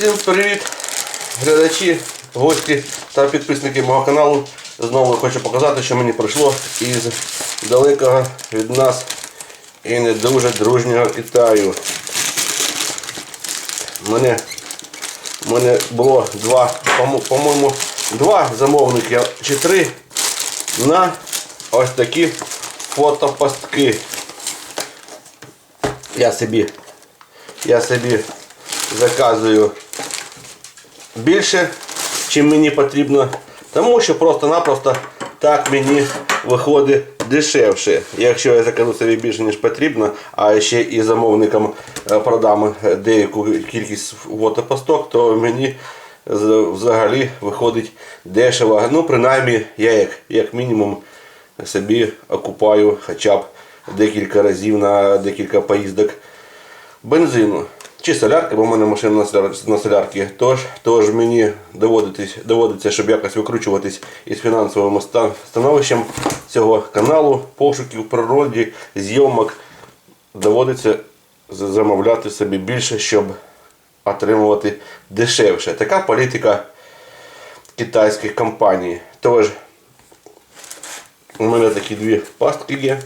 Всім привіт, глядачі, гості та підписники мого каналу. Знову хочу показати, що мені прийшло із далекого від нас і не дуже дружнього Китаю. У мене, мене було два, по-мо- по-моєму, два замовники чи три на ось такі фотопастки. Я собі, я собі заказую більше, чим мені потрібно, тому що просто-напросто так мені виходить дешевше. Якщо я закажу собі більше, ніж потрібно, а ще і замовникам е, продам деяку кількість фотопосток, то мені взагалі виходить дешево. Ну, принаймні, я як, як мінімум собі окупаю хоча б декілька разів на декілька поїздок бензину. Чи солярки, бо в мене машина на соляр- на солярки. Тож, тож мені доводиться, щоб якось викручуватись із фінансовим становищем цього каналу, пошуків в природі, зйомок. Доводиться замовляти собі більше, щоб отримувати дешевше. Така політика китайських компаній. Тож, у мене такі дві пастки є.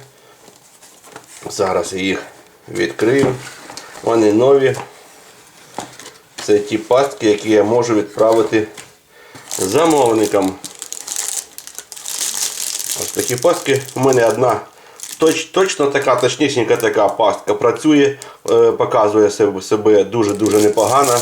Зараз я їх відкрию. Вони нові. Це ті пастки, які я можу відправити замовникам. Ось такі пастки. У мене одна точ, точно така, точнісінька така пастка працює, е, показує себе, дуже-дуже непогано.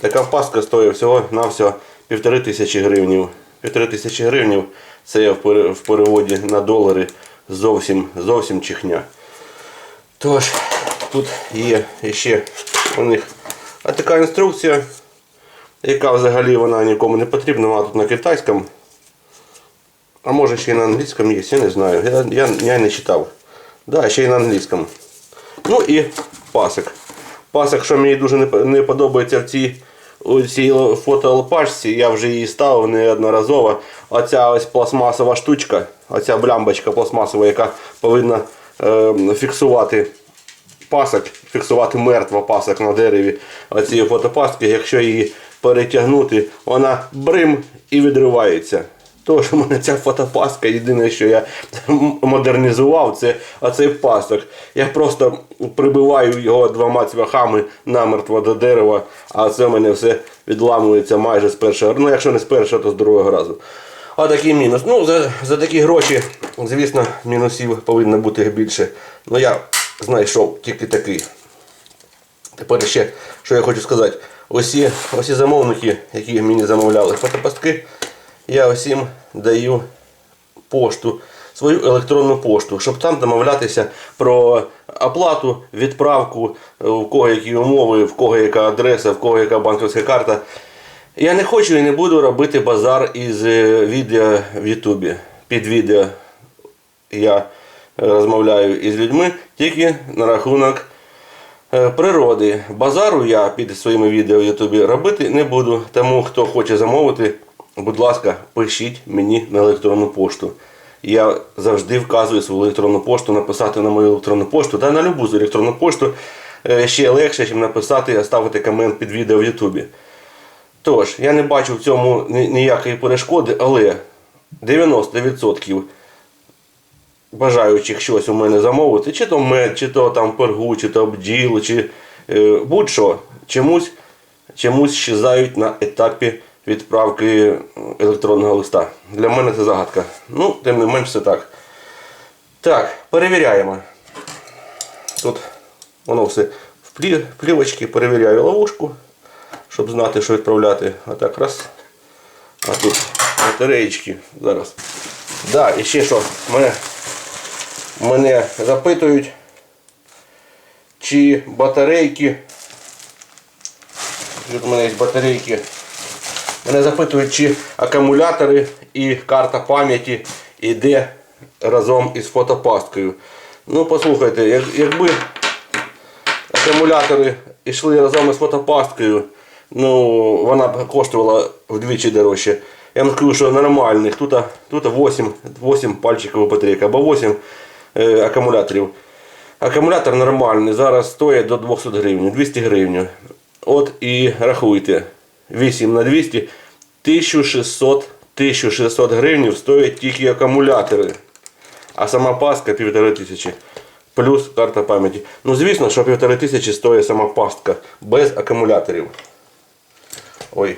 Така пастка стоїть всього на всього півтори тисячі гривнів. Півтори тисячі гривнів це я в переводі на долари зовсім, зовсім чихня. Тож, тут є ще у них а така інструкція, яка взагалі вона нікому не потрібна, вона тут на китайському. А може ще й на англійському є, я не знаю. Я, я, я не читав. Да, ще й на англійському. Ну і пасик. Пасик, що мені дуже не, не подобається в цій, у цій фотоалпашці, я вже її ставив неодноразово. Оця ось пластмасова штучка, оця блямбочка пластмасова, яка повинна е, фіксувати пасок, фіксувати мертво пасок на дереві оцієї фотопастки, якщо її перетягнути, вона брим і відривається. Тож у мене ця фотопастка, єдине, що я модернізував, це оцей пасок. Я просто прибиваю його двома цвяхами намертво до дерева, а це в мене все відламується майже з першого, ну якщо не з першого, то з другого разу. А такий мінус. Ну, за, за такі гроші, звісно, мінусів повинно бути більше. Ну я знайшов тільки такий. Тепер ще, що я хочу сказати. Усі, усі замовники, які мені замовляли фотопастки, я усім даю пошту, свою електронну пошту, щоб там домовлятися про оплату, відправку, в кого які умови, в кого яка адреса, в кого яка банківська карта. Я не хочу і не буду робити базар із е, відео в Ютубі. Під відео я розмовляю із людьми тільки на рахунок е, природи. Базару я під своїми відео в Ютубі робити не буду. Тому хто хоче замовити, будь ласка, пишіть мені на електронну пошту. Я завжди вказую свою електронну пошту, написати на мою електронну пошту та на любу електронну пошту е, ще легше, ніж написати і оставити комент під відео в Ютубі. Тож, я не бачу в цьому ніякої перешкоди, але 90% бажаючих щось у мене замовити, чи то мед, чи то там пергу, чи то бджіл, чи е, будь-що, чомусь, чомусь щезають на етапі відправки е, електронного листа. Для мене це загадка. Ну, тим не менш, це так. Так, перевіряємо. Тут воно все в плі- плівочці, перевіряю ловушку, щоб знати, що відправляти. А так раз. А тут батареєчки зараз. Да, і ще що, мене, мене запитують, чи батарейки. Тут у мене є батарейки. Мене запитують, чи акумулятори і карта пам'яті йде разом із фотопасткою. Ну, послухайте, як, якби акумулятори йшли разом із фотопасткою, ну, вона б коштувала вдвічі дорожче. Я вам скажу, що нормальних. Тут, тут 8, 8 пальчиків батарейка або 8 е, акумуляторів. Акумулятор нормальний, зараз стоїть до 200 гривень, 200 гривень. От і рахуйте. 8 на 200. 1600, 1600 гривень стоять тільки акумулятори. А сама пастка 1500. Плюс карта пам'яті. Ну, звісно, що 1500 стоїть сама пастка без акумуляторів. Ой.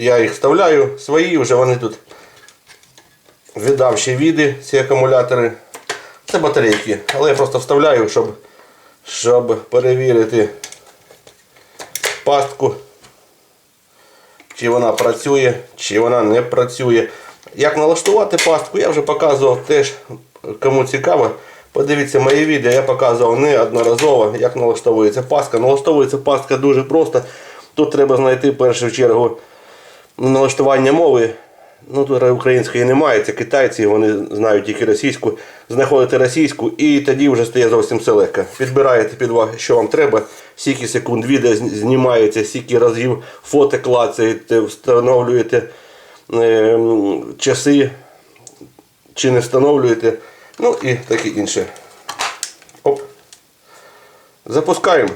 Я їх вставляю, свої вже вони тут віддавші віди, ці акумулятори. Це батарейки, але я просто вставляю, щоб, щоб перевірити пастку, чи вона працює, чи вона не працює. Як налаштувати пастку, я вже показував теж, кому цікаво. Подивіться мої відео, я показував неодноразово, як налаштовується пастка. Налаштовується пастка дуже просто. Тут треба знайти в першу чергу налаштування мови. Ну тут української немає, це китайці, вони знають тільки російську. Знаходите російську і тоді вже стає зовсім все легко. Підбираєте під вас, що вам треба, скільки секунд відео знімається, скільки разів фото клацаєте, встановлюєте е, часи чи не встановлюєте. Ну і таке інше. Оп. Запускаємо.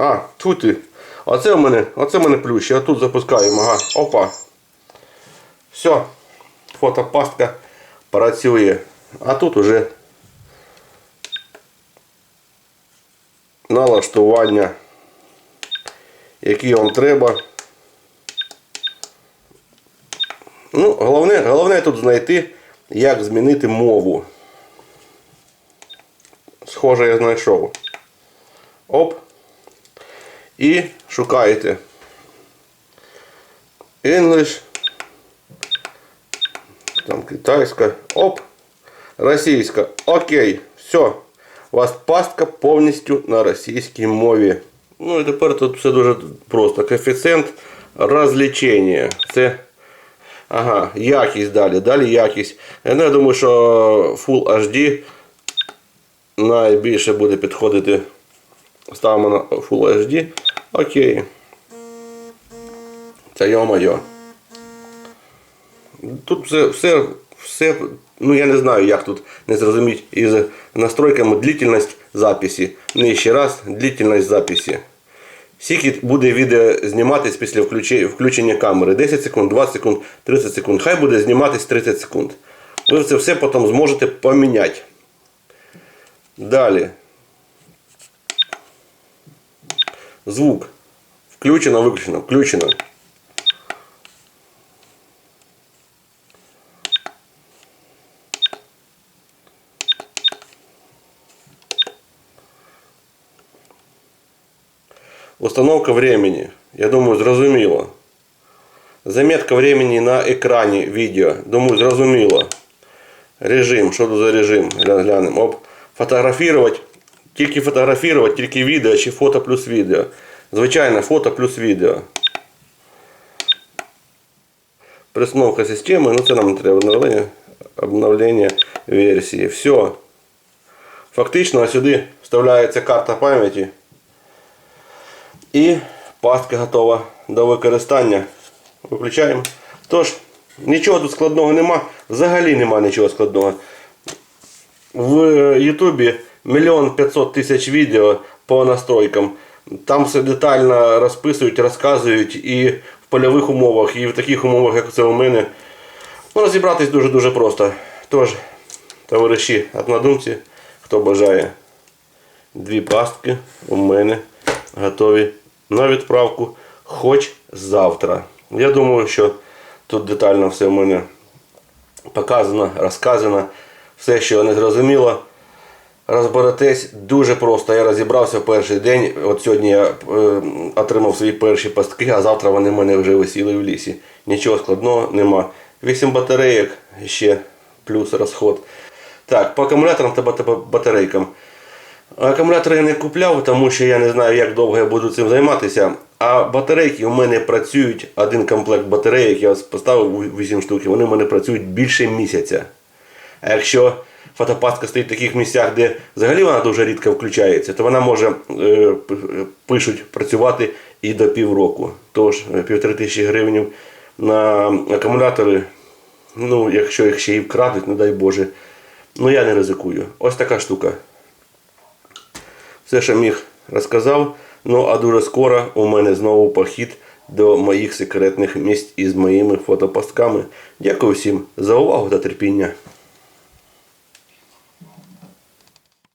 А, тут ти. Оце у мене, оце у мене плющ. Я тут запускаємо. Ага. Опа. Все. Фотопастка працює. А тут уже налаштування. Які вам треба. Ну, головне, головне тут знайти, як змінити мову. Схоже, я знайшов. Оп. І шукаєте English, там китайська, оп, російська. Окей, все. У вас пастка повністю на російській мові. Ну і тепер тут все дуже просто. Коефіцієнт розлічення. Це ага, якість далі. Далі якість. Ну, я думаю, що Full HD найбільше буде підходити. Ставимо на Full HD. Окей. Та йо-моє. Тут все, все, все, ну я не знаю, як тут не зрозуміти із настройками длительність записі. Нижче раз, длительність записі. Скільки буде відео зніматись після включення камери? 10 секунд, 20 секунд, 30 секунд. Хай буде зніматись 30 секунд. Ви це все потім зможете поміняти. Далі. Звук. Включено, виключено, включено. Установка времени. Я думаю, зрозуміло. Заметка времени на екрані відео. Думаю, зрозуміло. Режим. Що тут за режим? Гля- Глянемо. Оп. Фотографувати. Тільки фотографувати, тільки відео чи фото плюс відео. Звичайно, фото плюс відео. Пристановка системи. Ну це нам не треба обновлення. Обновлення версії. Все. Фактично сюди вставляється карта пам'яті. І пастка готова до використання. Виключаємо. Тож, нічого тут складного нема. Взагалі нема нічого складного. В Ютубі мільйон 500 тисяч відео по настройкам. Там все детально розписують, розказують і в польових умовах, і в таких умовах, як це у мене. Ну, розібратись дуже-дуже просто. Тож, товариші, однодумці, хто бажає дві пастки у мене готові на відправку хоч завтра. Я думаю, що тут детально все в мене показано, розказано. Все, що не зрозуміло, розберетесь дуже просто. Я розібрався в перший день. От сьогодні я е, отримав свої перші пастки, а завтра вони в мене вже висіли в лісі. Нічого складного нема. 8 батарейок, ще плюс розход. Так, по акумуляторам та батарейкам. Акумулятори я не купляв, тому що я не знаю, як довго я буду цим займатися. А батарейки у мене працюють, один комплект батарейок я поставив 8 штук, вони у мене працюють більше місяця. А якщо фотопастка стоїть в таких місцях, де взагалі вона дуже рідко включається, то вона може е, е, пишуть працювати і до півроку. Тож е, півтори тисячі гривень на акумулятори, ну, якщо їх ще і вкрадуть, не дай Боже. Ну я не ризикую. Ось така штука. Все, що міг, розказав. Ну а дуже скоро у мене знову похід до моїх секретних місць із моїми фотопостками. Дякую всім за увагу та терпіння.